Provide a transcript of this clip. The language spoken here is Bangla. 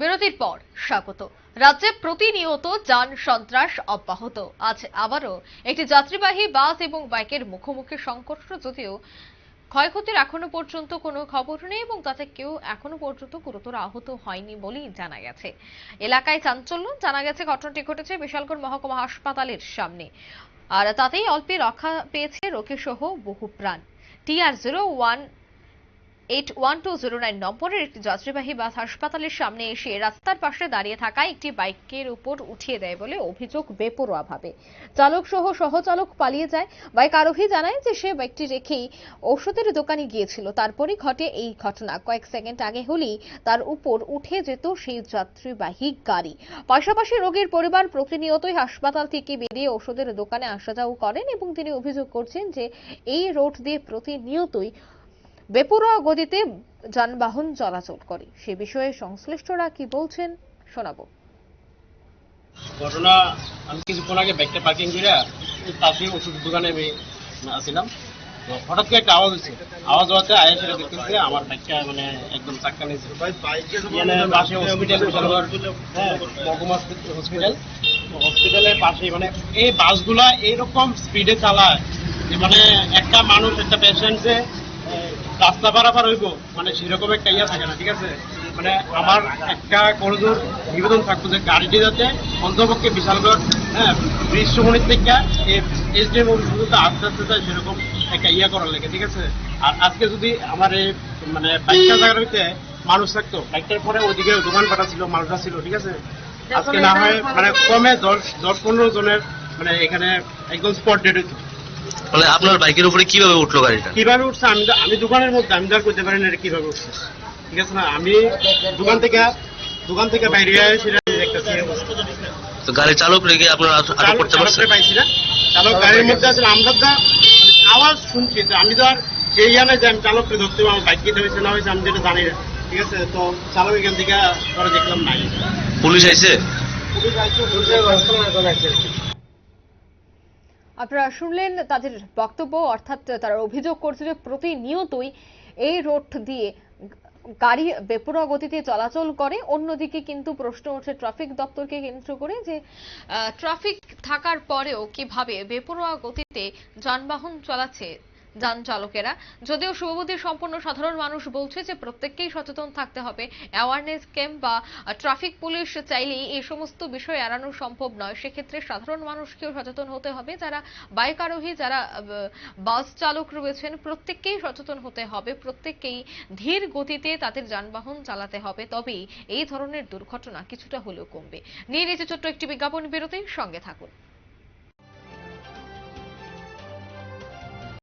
বিরতির পর স্বাগত। রাজ্যে প্রতিনিয়ত যান সন্ত্রাস অব্যাহত। আজ আবারও একটি যাত্রীবাহী বাস এবং বাইকের মুখোমুখি সংঘর্ষ, যদিও ক্ষয়ক্ষতির এখনও পর্যন্ত কোনো খবর নেই এবং তাতে কেউ এখনও পর্যন্ত গুরুতর আহত হয়নি বলেই জানা গেছে। এলাকায় চাঞ্চল্য, জানা গেছে ঘটনাটি ঘটেছে বিশালগড় মহকুমা হাসপাতালের সামনে। আর তাতেই অল্পে রক্ষা পেয়েছে রোগী সহ বহু প্রাণ। TR zero one eight one two zero nine নম্বরের একটি যাত্রীবাহী বাস হাসপাতালের সামনে এসে রাস্তার পাশে দাঁড়িয়ে থাকা একটি বাইকের উপর উঠিয়ে দেয় বলে অভিযোগ বেপরোয়াভাবে। চালক সহ সহচালক পালিয়ে যায়। বাইক আরোহী জানায় যে সে বাইকটি রেখেই ওষুধের দোকানে গিয়েছিল। তারপরই ঘটে এই ঘটনা। কয়েক সেকেন্ড আগে হলেই তার উপর উঠে যেত সেই যাত্রীবাহী গাড়ি। পাশাপাশি রোগীর পরিবার প্রতিনিয়তই হাসপাতাল থেকে বেরিয়ে ওষুধের দোকানে আসা যাওয়া করেন এবং তিনি অভিযোগ করছেন যে এই রোড দিয়ে প্রতিনিয়তই বেপরোয়া গতিতে যানবাহন চলাচল করে। সে বিষয়ে সংশ্লিষ্টরা কি বলছেন শোনাবো। ঘটনা আমি কিছুক্ষণ আগে ব্যাগটা পার্কিং করে পাশে ওষুধ দোকানে আমি আসছিলাম তো হঠাৎ করে একটা আওয়াজ হয়েছে আওয়াজ হওয়াতে আয়া সেটা দেখতেছে আমার ব্যাগটা মানে একদম চাক্কা নিয়েছে। মানে পাশে হসপিটাল হ্যাঁ মহকুমা হসপিটাল হসপিটালের পাশে মানে এই বাসগুলা এইরকম স্পিডে চালায় যে মানে একটা মানুষ একটা পেশেন্টে রাস্তা পারাপার হইব। মানে সেরকম একটা ইয়া থাকে না, ঠিক আছে? মানে আমার একটা করজোর নিবেদন থাকতো যে গাড়িটি যাতে অন্তপক্ষে বিশালগড় হ্যাঁ সমনির থেকে এস ডি আস্তে আস্তে সেরকম একটা ইয়া করার লাগে, ঠিক আছে? আর আজকে যদি আমার এই মানে বাইকটা জায়গার ভিতরে মানুষ থাকতো, বাইকটার পরে ওইদিকে দোকান পাটা ছিল, মালটা ছিল, ঠিক আছে? আজকে না হয় মানে কমে দশ দশ পনেরো জনের মানে এখানে একদম স্পট ডেট হইতো। মানে আপনার বাইকের উপরে কীভাবে উঠল গাড়িটা? কীভাবে উঠছে? আমি আমি দোকানের মধ্যে আমি আর করতে পারি না এটা কীভাবে উঠছে। ঠিক আছে না? আমি দোকান থেকে দোকান থেকে বাইরে সেটা দেখতেছি তো গাড়ির চালক রেখে আপনারা আটক করতে পারছেন? পাইছি না। চালক গাড়ির মধ্যে আসলে আমরা তো আওয়াজ শুনছি তো আমি তো আর সেই জানে যে আমি চালককে ধরতে আমার বাইক কিনতে হয়েছে না হয়েছে আমি যেটা জানি না। ঠিক আছে তো চালক এখান থেকে দেখলাম নাই। পুলিশ আইছে? পুলিশ আসছে, পুলিশের ব্যবস্থা আছে। আপনারা শুনলেন তাদের বক্তব্য, অর্থাৎ তারা অভিযোগ করছে যে প্রতিনিয়তই এই রোড দিয়ে গাড়ি বেপরোয়া গতিতে চলাচল করে। অন্যদিকে কিন্তু প্রশ্ন উঠছে ট্রাফিক দপ্তরকে কেন্দ্র করে যে ট্রাফিক থাকার পরেও কীভাবে বেপরোয়া গতিতে যানবাহন চালাচ্ছে যান চালকেরা। যদিও শুভবুদ্ধি সম্পন্ন সাধারণ মানুষ বলছে যে, প্রত্যেককেই সচেতন থাকতে হবে। অ্যাওয়ারনেস ক্যাম্প বা ট্রাফিক পুলিশ চাইলেই এই সমস্ত বিষয় এড়ানো সম্ভব নয়। সেক্ষেত্রে সাধারণ মানুষকেও সচেতন হতে হবে। যারা বাইক আরোহী, যারা বাস চালক রয়েছেন, প্রত্যেককেই সচেতন হতে হবে। প্রত্যেককেই ধীর গতিতে তাদের যানবাহন চালাতে হবে। তবেই এই ধরনের দুর্ঘটনা কিছুটা হলেও কমবে। নিয়ে নিয়েছে ছোট্ট একটি বিজ্ঞাপন বিরতি। সঙ্গে থাকুন।